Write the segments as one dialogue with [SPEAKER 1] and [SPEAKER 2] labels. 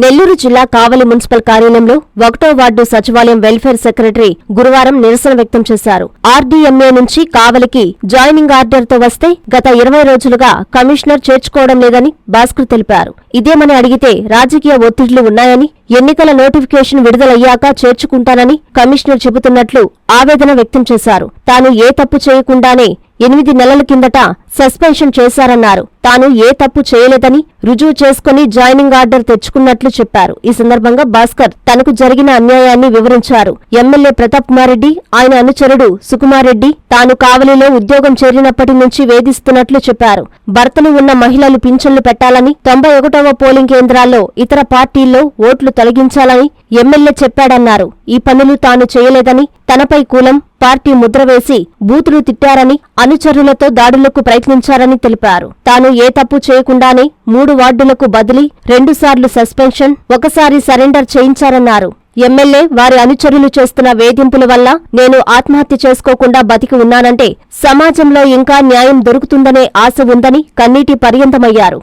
[SPEAKER 1] నెల్లూరు జిల్లా కావలి మున్సిపల్ కార్యాలయంలో ఒకటో వార్డు సచివాలయం వెల్ఫేర్ సెక్రటరీ గురువారం నిరసన వ్యక్తం చేశారు. ఆర్డీఎంఏ నుంచి కావలికి జాయినింగ్ ఆర్డర్తో వస్తే గత ఇరవై రోజులుగా కమిషనర్ చేర్చుకోవడం లేదని భాస్కర్ తెలిపారు. ఇదేమని అడిగితే రాజకీయ ఒత్తిళ్ళు ఉన్నాయని ఎన్నికల నోటిఫికేషన్ విడుదలయ్యాక చేర్చుకుంటానని కమిషనర్ చెబుతున్నట్లు ఆవేదన వ్యక్తం చేశారు. తాను ఏ తప్పు చేయకుండానే ఎనిమిది నెలల కిందట సస్పెన్షన్ చేశారన్నారు. తాను ఏ తప్పు చేయలేదని రుజువు చేసుకుని జాయినింగ్ ఆర్డర్ తెచ్చుకున్నట్లు చెప్పారు. ఈ సందర్భంగా భాస్కర్ తనకు జరిగిన అన్యాయాన్ని వివరించారు. ఎమ్మెల్యే ప్రతాప్ కుమార్ రెడ్డి ఆయన అనుచరుడు సుకుమార్ రెడ్డి తాను కావలిలో ఉద్యోగం చేరినప్పటి నుంచి వేధిస్తున్నట్లు చెప్పారు. భర్తలు ఉన్న మహిళలు పింఛన్లు పెట్టాలని తొంభై ఒకటవ పోలింగ్ కేంద్రాల్లో ఇతర పార్టీల్లో ఓట్లు తొలగించాలని ఎమ్మెల్యే చెప్పాడన్నారు. ఈ పనులు తాను చేయలేదని తనపై కూలం పార్టీ ముద్ర వేసి బూతులు తిట్టారని అనుచరులతో దాడులకు ప్రయత్నించారని తెలిపారు. తాను ఏ తప్పు చేయకుండానే మూడు వార్డులకు బదిలీ రెండుసార్లు సస్పెన్షన్ ఒకసారి సరెండర్ చేయించారన్నారు. ఎమ్మెల్యే వారి అనుచరులు చేస్తున్న వేధింపుల వల్ల నేను ఆత్మహత్య చేసుకోకుండా బతికి ఉన్నానంటే సమాజంలో ఇంకా న్యాయం దొరుకుతుందనే ఆశ ఉందని కన్నీటి పర్యంతమయ్యారు.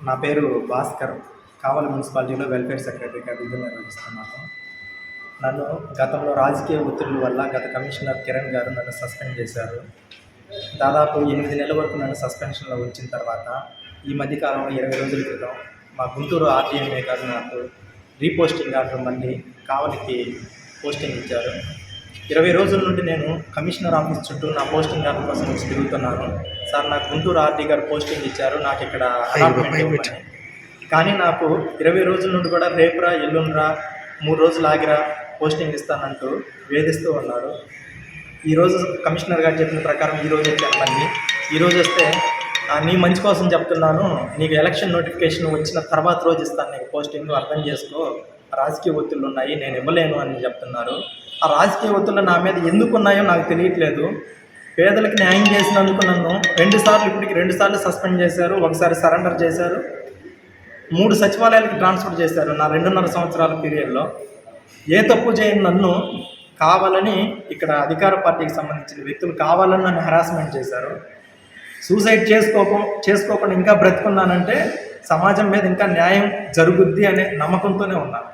[SPEAKER 2] నా పేరు భాస్కర్. కావలి మున్సిపాలిటీలో వెల్ఫేర్ సెక్రటరీగా విధులు నిర్వహిస్తున్నాను నన్ను గతంలో రాజకీయ ఒత్తిడి వల్ల గత కమిషనర్ కిరణ్ గారు నన్ను సస్పెండ్ చేశారు. దాదాపు ఎనిమిది నెలల వరకు నన్ను సస్పెన్షన్లో ఉంచిన తర్వాత ఈ మధ్యకాలంలో ఇరవై రోజుల క్రితం మా గుంటూరు ఆర్టీఎంఏ గారు నాకు రీపోస్టింగ్ ఆర్డర్ మళ్ళీ కావలికి పోస్టింగ్ ఇచ్చారు. ఇరవై రోజుల నుండి నేను కమిషనర్ ఆఫీస్ చుట్టూ నా పోస్టింగ్ ఆర్డర్ కోసం వచ్చి తిరుగుతున్నాను. సార్ నాకు గుంటూరు ఆర్టీ గారు పోస్టింగ్ ఇచ్చారు. నాకు ఇక్కడ అలాట్మెంట్. కానీ నాకు ఇరవై రోజుల నుండి కూడా రేపురా ఎల్లుండ్రా మూడు రోజులు ఆగిరా పోస్టింగ్ ఇస్తానంటూ వేధిస్తూ ఉన్నారు. ఈరోజు కమిషనర్ గారు చెప్పిన ప్రకారం ఈరోజు వచ్చాను మళ్ళీ ఈరోజు వస్తే నీ మంచి కోసం చెప్తున్నాను. నీకు ఎలక్షన్ నోటిఫికేషన్ వచ్చిన తర్వాత రోజు ఇస్తాను. నీకు పోస్టింగ్ అర్థం చేసుకో. రాజకీయ ఒత్తిళ్ళు ఉన్నాయి నేను ఇవ్వలేను అని చెప్తున్నారు. ఆ రాజకీయ ఒత్తిళ్ళు నా మీద ఎందుకు ఉన్నాయో నాకు తెలియట్లేదు. పేదలకు న్యాయం చేసినందుకు నన్ను రెండు సార్లు ఇప్పటికి రెండు సార్లు సస్పెండ్ చేశారు. ఒకసారి సరెండర్ చేశారు. మూడు సచివాలయాలకు ట్రాన్స్ఫర్ చేశారు నా రెండున్నర సంవత్సరాల పీరియడ్లో ఏ తప్పు చేయని నన్ను కావాలని ఇక్కడ అధికార పార్టీకి సంబంధించిన వ్యక్తులు కావాలని నన్ను హెరాస్మెంట్ చేశారు. సూసైడ్ చేసుకోకం చేసుకోకుండా ఇంకా బ్రతుకున్నానంటే సమాజం మీద ఇంకా న్యాయం జరుగుద్ది అనే నమ్మకంతోనే ఉన్నాను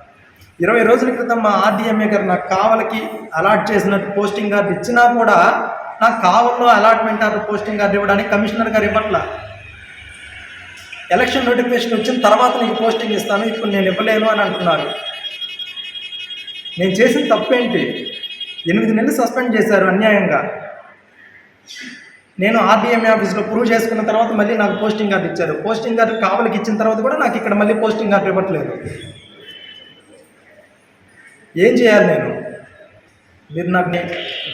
[SPEAKER 2] ఇరవై రోజుల క్రితం మా ఆర్డీఎంఏ గారు నాకు కావలకి అలాట్ చేసినట్టు పోస్టింగ్ గార్డు ఇచ్చినా కూడా నాకు కావల్లో అలాట్మెంట్ ఆర్డర్ పోస్టింగ్ గార్డు ఇవ్వడానికి కమిషనర్ గారు ఇవ్వట్ల. ఎలక్షన్ నోటిఫికేషన్ వచ్చిన తర్వాత నీకు పోస్టింగ్ ఇస్తాను ఇప్పుడు నేను ఇవ్వలేను అని అంటున్నారు నేను చేసిన తప్పేంటి? ఎనిమిది నెలలు సస్పెండ్ చేశారు అన్యాయంగా. నేను ఆర్డీఎంఏ ఆఫీస్లో ప్రూవ్ చేసుకున్న తర్వాత మళ్ళీ నాకు పోస్టింగ్ కార్డు ఇచ్చారు. పోస్టింగ్ కార్డు కావలికి ఇచ్చిన తర్వాత కూడా నాకు ఇక్కడ మళ్ళీ పోస్టింగ్ కార్డు ఇవ్వట్లేదు ఏం చేయాలి నేను? మీరు నాకు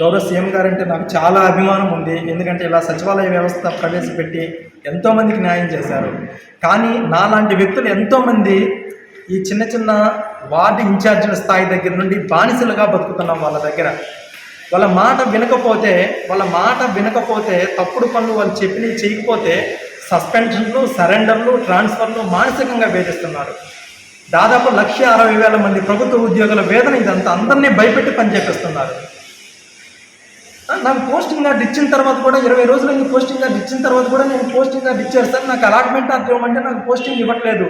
[SPEAKER 2] గౌరవ సీఎం గారు అంటే నాకు చాలా అభిమానం ఉంది. ఎందుకంటే ఇలా సచివాలయ వ్యవస్థ ప్రవేశపెట్టి ఎంతోమందికి న్యాయం చేశారు. కానీ నాలాంటి వ్యక్తులు ఎంతోమంది ఈ చిన్న చిన్న వార్డు ఇన్ఛార్జీల స్థాయి దగ్గర నుండి బానిసలుగా బతుకుతున్నాం వాళ్ళ దగ్గర. వాళ్ళ మాట వినకపోతే వాళ్ళ మాట వినకపోతే తప్పుడు పనులు వాళ్ళు చెప్పినవి చేయకపోతే సస్పెన్షన్లు సరెండర్లు ట్రాన్స్ఫర్లు మానసికంగా వేధిస్తున్నారు. దాదాపు లక్ష అరవై వేల మంది ప్రభుత్వ ఉద్యోగుల వేతన ఇదంతా అందరినీ భయపెట్టి పనిచేపిస్తున్నారు. నాకు పోస్టింగ్ కార్డు ఇచ్చిన తర్వాత కూడా ఇరవై రోజులు పోస్టింగ్ కార్డు ఇచ్చిన తర్వాత కూడా నేను పోస్టింగ్ కార్డు ఇచ్చారు సార్ నాకు అలాట్మెంట్ అర్థం అంటే నాకు పోస్టింగ్ ఇవ్వట్లేదు.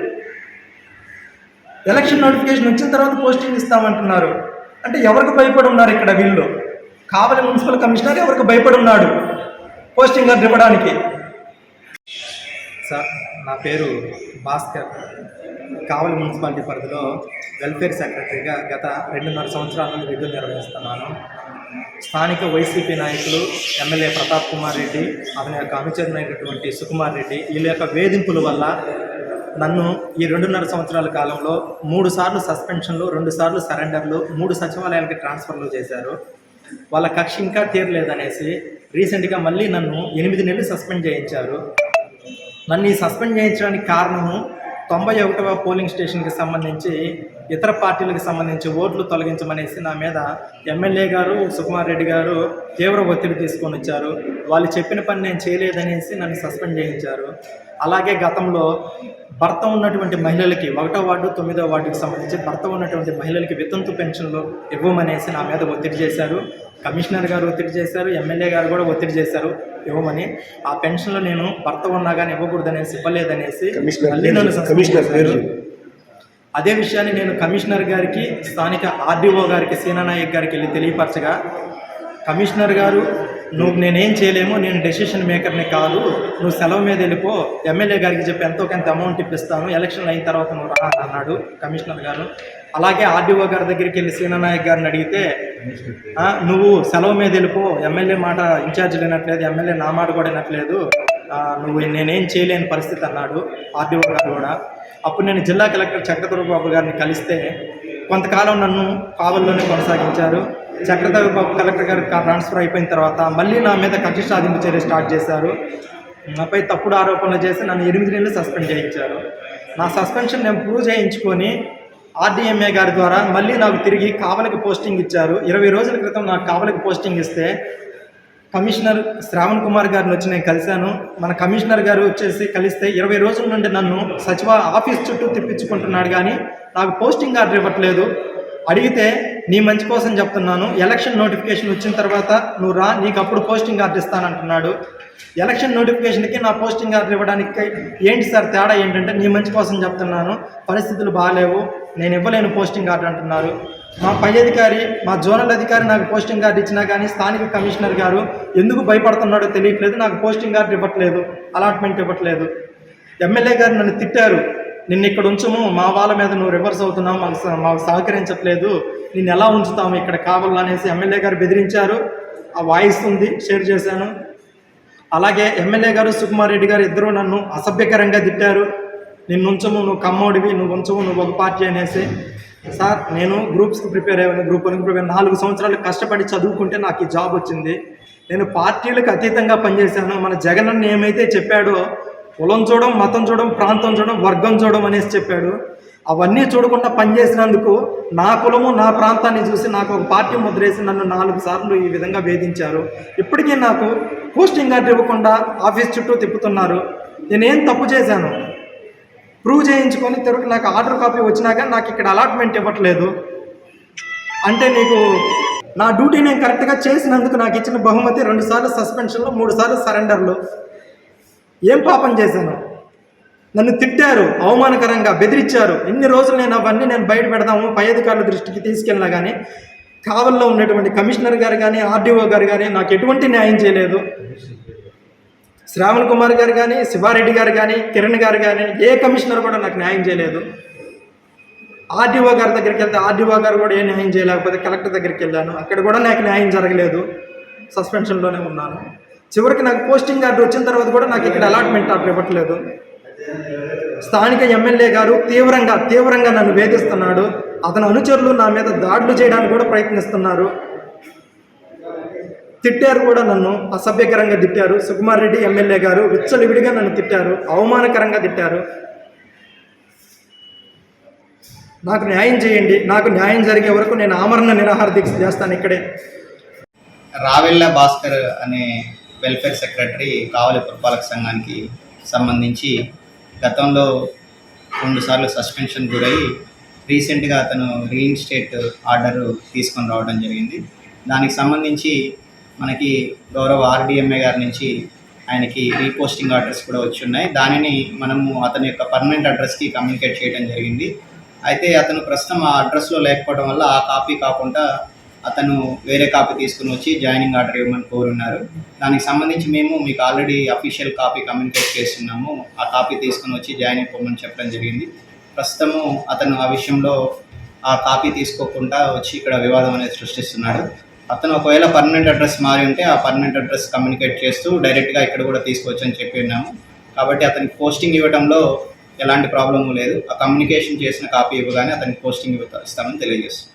[SPEAKER 2] ఎలక్షన్ నోటిఫికేషన్ వచ్చిన తర్వాత పోస్టింగ్ ఇస్తామంటున్నారు. అంటే ఎవరికి భయపడి ఉన్నారు ఇక్కడ వీళ్ళు? కావలి మున్సిపల్ కమిషనర్ ఎవరికి భయపడి ఉన్నాడు పోస్టింగ్ గారు ఇవ్వడానికి? సార్ నా పేరు భాస్కర్. కావలి మున్సిపాలిటీ పరిధిలో వెల్ఫేర్ సెక్రటరీగా గత రెండున్నర సంవత్సరాల నుండి విధులు నిర్వహిస్తున్నాను. స్థానిక వైసీపీ నాయకులు ఎమ్మెల్యే ప్రతాప్ కుమార్ రెడ్డి అతని యొక్క అనుచరులైనటువంటి సుకుమార్ రెడ్డి వీళ్ళ యొక్క వేధింపుల వల్ల నన్ను ఈ రెండున్నర సంవత్సరాల కాలంలో మూడు సార్లు సస్పెన్షన్లు రెండు సార్లు సరెండర్లు మూడు సచివాలయాలకి ట్రాన్స్ఫర్లు చేశారు. వాళ్ళ కక్ష ఇంకా తీరలేదనేసి రీసెంట్గా మళ్ళీ నన్ను ఎనిమిది నెలలు సస్పెండ్ చేయించారు. నన్ను ఈ సస్పెండ్ చేయించడానికి కారణము తొంభై ఒకటవ పోలింగ్ స్టేషన్కి సంబంధించి ఇతర పార్టీలకు సంబంధించి ఓట్లు తొలగించమనేసి నా మీద ఎమ్మెల్యే గారు సుకుమార్ రెడ్డి గారు తీవ్ర ఒత్తిడి తీసుకొని వచ్చారు. వాళ్ళు చెప్పిన పని నేను చేయలేదనేసి నన్ను సస్పెండ్ చేయించారు. అలాగే గతంలో భర్త ఉన్నటువంటి మహిళలకి ఒకటో వార్డు తొమ్మిదో వార్డుకి సంబంధించి భర్త ఉన్నటువంటి మహిళలకి వితంతు పెన్షన్లు ఇవ్వమనేసి నా మీద ఒత్తిడి చేశారు. కమిషనర్ గారు ఒత్తిడి చేశారు ఎమ్మెల్యే గారు కూడా ఒత్తిడి చేశారు ఇవ్వమని. ఆ పెన్షన్లు నేను భర్త ఉన్నా కానీ ఇవ్వకూడదనేసి ఇవ్వలేదనేసి మళ్ళీ నన్ను
[SPEAKER 3] కమిషనర్.
[SPEAKER 2] అదే విషయాన్ని నేను కమిషనర్ గారికి స్థానిక ఆర్డీఓ గారికి సీనానాయక్ గారికి వెళ్ళి తెలియపరచగా కమిషనర్ గారు నువ్వు నేనేం చేయలేము నేను డెసిషన్ మేకర్ని కాదు నువ్వు సెలవు మీద వెళ్ళిపో ఎమ్మెల్యే గారికి చెప్పి ఎంతో కొంత అమౌంట్ ఇప్పిస్తాను ఎలక్షన్ అయిన తర్వాత నువ్వు రా అని అన్నాడు కమిషనర్ గారు. అలాగే ఆర్డీఓ గారి దగ్గరికి వెళ్ళి సీనానాయక్ గారిని అడిగితే నువ్వు సెలవు మీద వెళ్ళిపో ఎమ్మెల్యే మాట ఇన్ఛార్జ్ లేనట్లేదు ఎమ్మెల్యే నా మాట కూడా వినట్లేదు నువ్వు నేనేం చేయలేని పరిస్థితి అన్నాడు ఆర్డీఓ గారు కూడా. అప్పుడు నేను జిల్లా కలెక్టర్ చక్రధర బాబు గారిని కలిస్తే కొంతకాలం నన్ను కావల్లోనే కొనసాగించారు. చక్రధర బాబు కలెక్టర్ గారు ట్రాన్స్ఫర్ అయిపోయిన తర్వాత మళ్ళీ నా మీద కక్ష సాధింపు చర్య స్టార్ట్ చేశారు. నాపై తప్పుడు ఆరోపణలు చేసి నన్ను ఎనిమిది నెలలు సస్పెండ్ చేయించారు. నా సస్పెన్షన్ నేను ప్రూవ్ చేయించుకొని ఆర్డీఎంఏ గారి ద్వారా మళ్ళీ నాకు తిరిగి కావలికి పోస్టింగ్ ఇచ్చారు. ఇరవై రోజుల క్రితం నాకు కావలికి పోస్టింగ్ ఇస్తే కమిషనర్ శ్రావణ్ కుమార్ గారిని వచ్చి నేను కలిశాను. మన కమిషనర్ గారు వచ్చేసి కలిస్తే ఇరవై రోజుల నుండి నన్ను సచివ ఆఫీస్ చుట్టూ తిప్పించుకుంటున్నాడు కానీ నాకు పోస్టింగ్ ఆర్డర్ ఇవ్వట్లేదు. అడిగితే నీ మంచి కోసం చెప్తున్నాను. ఎలక్షన్ నోటిఫికేషన్ వచ్చిన తర్వాత నువ్వు రా నీకు అప్పుడు పోస్టింగ్ ఆర్డర్ ఇస్తానంటున్నాడు. ఎలక్షన్ నోటిఫికేషన్కి నా పోస్టింగ్ ఆర్డర్ ఇవ్వడానికి ఏంటి సార్ తేడా ఏంటంటే నీ మంచి కోసం చెప్తున్నాను. పరిస్థితులు బాగాలేవు. నేను ఇవ్వలేను పోస్టింగ్ ఆర్డర్ అంటున్నారు. మా పై అధికారి మా జోనల్ అధికారి నాకు పోస్టింగ్ కార్డు ఇచ్చినా కానీ స్థానిక కమిషనర్ గారు ఎందుకు భయపడుతున్నాడో తెలియట్లేదు నాకు పోస్టింగ్ కార్డు ఇవ్వట్లేదు అలాట్మెంట్ ఇవ్వట్లేదు. ఎమ్మెల్యే గారు నన్ను తిట్టారు. నిన్ను ఇక్కడ ఉంచము మా వాళ్ళ మీద నువ్వు రివర్స్ అవుతున్నావు మాకు మాకు సహకరించట్లేదు. నిన్ను ఎలా ఉంచుతాము ఇక్కడ కావాలనేసి ఎమ్మెల్యే గారు బెదిరించారు. ఆ వాయిస్ ఉంది షేర్ చేశాను. అలాగే ఎమ్మెల్యే గారు సుకుమార్ రెడ్డి గారు ఇద్దరు నన్ను అసభ్యకరంగా తిట్టారు. నిన్ను ఉంచము నువ్వు కమ్మోడివి నువ్వు ఉంచము నువ్వు ఒక పార్టీ అనేసి. సార్ నేను గ్రూప్స్కి ప్రిపేర్ అయ్యాను. గ్రూప్ వన్కి ప్రిపేర్ నాలుగు సంవత్సరాలు కష్టపడి చదువుకుంటే నాకు ఈ జాబ్ వచ్చింది. నేను పార్టీలకు అతీతంగా పనిచేశాను. మన జగన్ అన్న ఏమైతే చెప్పాడో కులం చూడడం మతం చూడడం ప్రాంతం చూడడం వర్గం చూడడం అనేసి చెప్పాడు. అవన్నీ చూడకుండా పనిచేసినందుకు నా కులము నా ప్రాంతాన్ని చూసి నాకు ఒక పార్టీ ముద్రేసి నన్ను నాలుగు సార్లు ఈ విధంగా వేధించారు. ఇప్పటికీ నాకు పోస్టింగ్ కార్డు ఇవ్వకుండా ఆఫీస్ చుట్టూ తిప్పుతున్నారు. నేనేం తప్పు చేశాను? ప్రూవ్ చేయించుకొని తిరుగు నాకు ఆర్డర్ కాపీ వచ్చినా కానీ నాకు ఇక్కడ అలాట్మెంట్ ఇవ్వట్లేదు. అంటే నీకు నా డ్యూటీ నేను కరెక్ట్గా చేసినందుకు నాకు ఇచ్చిన బహుమతి రెండు సార్లు సస్పెన్షన్లో మూడు సార్లు సరెండర్లు. ఏం పాపం చేశాను? నన్ను తిట్టారు అవమానకరంగా బెదిరించారు. ఎన్ని రోజులు నేను అవన్నీ నేను బయట పెడదాము పై అధికారుల దృష్టికి తీసుకెళ్ళినా కానీ కావల్లో ఉన్నటువంటి కమిషనర్ గారు కానీ ఆర్డీఓ గారు కానీ నాకు ఎటువంటి న్యాయం చేయలేదు. శ్రావణ్ కుమార్ గారు కానీ శివారెడ్డి గారు కానీ కిరణ్ గారు కానీ ఏ కమిషనర్ కూడా నాకు న్యాయం చేయలేదు. ఆర్డీఓ గారి దగ్గరికి వెళ్తే ఆర్డీఓ గారు కూడా ఏ న్యాయం చేయలేకపోతే కలెక్టర్ దగ్గరికి వెళ్ళాను. అక్కడ కూడా నాకు న్యాయం జరగలేదు. సస్పెన్షన్లోనే ఉన్నాను. చివరికి నాకు పోస్టింగ్ ఆర్డర్ వచ్చిన తర్వాత కూడా నాకు ఇక్కడ అలాట్మెంట్ ఆర్డర్ ఇవ్వట్లేదు. స్థానిక ఎమ్మెల్యే గారు తీవ్రంగా తీవ్రంగా నన్ను వేధిస్తున్నాడు. అతని అనుచరులు నా మీద దాడులు చేయడానికి కూడా ప్రయత్నిస్తున్నారు. తిట్టారు కూడా నన్ను అసభ్యకరంగా తిట్టారు. సుకుమార్ రెడ్డి ఎమ్మెల్యే గారు విచ్చలవిడిగా నన్ను తిట్టారు. అవమానకరంగా తిట్టారు. నాకు న్యాయం చేయండి. నాకు న్యాయం జరిగే వరకు నేను ఆమరణ నిరాహార దీక్ష చేస్తాను ఇక్కడే.
[SPEAKER 3] రావెళ్ళ భాస్కర్ అనే వెల్ఫేర్ సెక్రటరీ కావలి పురపాలక సంఘానికి సంబంధించి గతంలో రెండుసార్లు సస్పెన్షన్ గురై రీసెంట్గా అతను రీఇన్స్టేట్ ఆర్డర్ తీసుకొని రావడం జరిగింది. దానికి సంబంధించి మనకి గౌరవ ఆర్డిఎంఏ గారి నుంచి ఆయనకి రీపోస్టింగ్ ఆర్డర్స్ కూడా వచ్చి ఉన్నాయి. దానిని మనము అతని యొక్క పర్మనెంట్ అడ్రస్కి కమ్యూనికేట్ చేయడం జరిగింది. అయితే అతను ప్రస్తుతం ఆ అడ్రస్లో లేకపోవడం వల్ల ఆ కాపీ కాకుండా అతను వేరే కాపీ తీసుకుని వచ్చి జాయినింగ్ ఆర్డర్ ఇవ్వమని కోరున్నారు. దానికి సంబంధించి మేము మీకు ఆల్రెడీ అఫీషియల్ కాపీ కమ్యూనికేట్ చేస్తున్నాము. ఆ కాపీ తీసుకుని వచ్చి జాయిన్ అయిపోమని చెప్పడం జరిగింది. ప్రస్తుతము అతను ఆ విషయంలో ఆ కాపీ తీసుకోకుండా వచ్చి ఇక్కడ వివాదం అనేది సృష్టిస్తున్నాడు. అతను ఒకవేళ పర్మనెంట్ అడ్రస్ మారి ఉంటే ఆ పర్మనెంట్ అడ్రస్ కమ్యూనికేట్ చేస్తూ డైరెక్ట్గా ఇక్కడ కూడా తీసుకొచ్చని చెప్పి ఉన్నాము. కాబట్టి అతనికి పోస్టింగ్ ఇవ్వడంలో ఎలాంటి ప్రాబ్లము లేదు. ఆ కమ్యూనికేషన్ చేసిన కాపీ ఇవ్వగానే అతనికి పోస్టింగ్ ఇస్తామని తెలియజేస్తుంది